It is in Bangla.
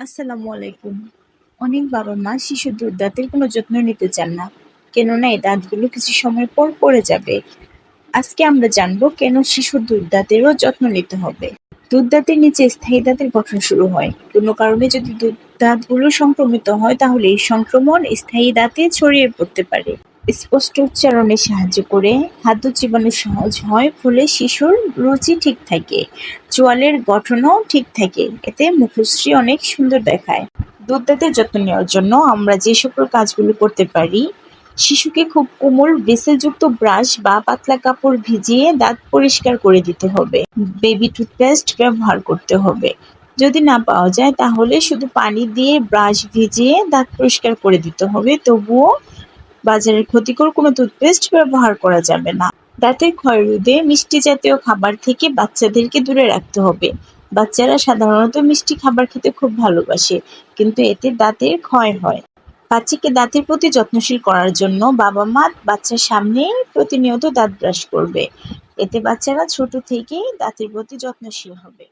আসসালামু আলাইকুম। অনেক বাবা মা শিশুর দুধ দাঁতের কোনো যত্ন নিতে চান না। কেননা এই দাঁতগুলো কিছু সময় পর পড়ে যাবে। আজকে আমরা জানব কেন শিশুর দুধ দাঁতেরও যত্ন নিতে হবে। দুধ দাঁতের নিচে স্থায়ী দাঁতের গঠন শুরু হয়। কোনো কারণে যদি দুধ দাঁতগুলো সংক্রমিত হয়, তাহলে এই সংক্রমণ স্থায়ী দাঁতে ছড়িয়ে পড়তে পারে। স্পষ্ট উচ্চারণে সাহায্য করে খাদ্য চিবানো সহজ হয়, ফলে শিশুর রুচি ঠিক থাকে, চোয়ালের গঠনও ঠিক থাকে। এতে মুখশ্রী অনেক সুন্দর দেখায়। দুধ দাঁতের যত্ন নেওয়ার জন্য আমরা যে সকল কাজগুলো করতে পারি, শিশুকে খুব কোমল ব্রেসেলযুক্ত ব্রাশ বা পাতলা কাপড় ভিজিয়ে দাঁত পরিষ্কার করে দিতে হবে। বেবি টুথপেস্ট ব্যবহার করতে হবে। যদি না পাওয়া যায়, তাহলে শুধু পানি দিয়ে ব্রাশ ভিজিয়ে দাঁত পরিষ্কার করে দিতে হবে। তবুও বাজারের ক্ষতিকর কোনো টুথপেস্ট ব্যবহার করা যাবে না। দাঁতের ক্ষয় রোধে মিষ্টি জাতীয় খাবার থেকে বাচ্চাদেরকে দূরে রাখতে হবে। বাচ্চারা সাধারণত মিষ্টি খাবার খেতে খুব ভালোবাসে, কিন্তু এতে দাঁতের ক্ষয় হয়। বাচ্চাকে দাঁতের প্রতি যত্নশীল করার জন্য বাবা মা বাচ্চার সামনে প্রতিনিয়ত দাঁত ব্রাশ করবে। এতে বাচ্চারা ছোট থেকেই দাঁতের প্রতি যত্নশীল হবে।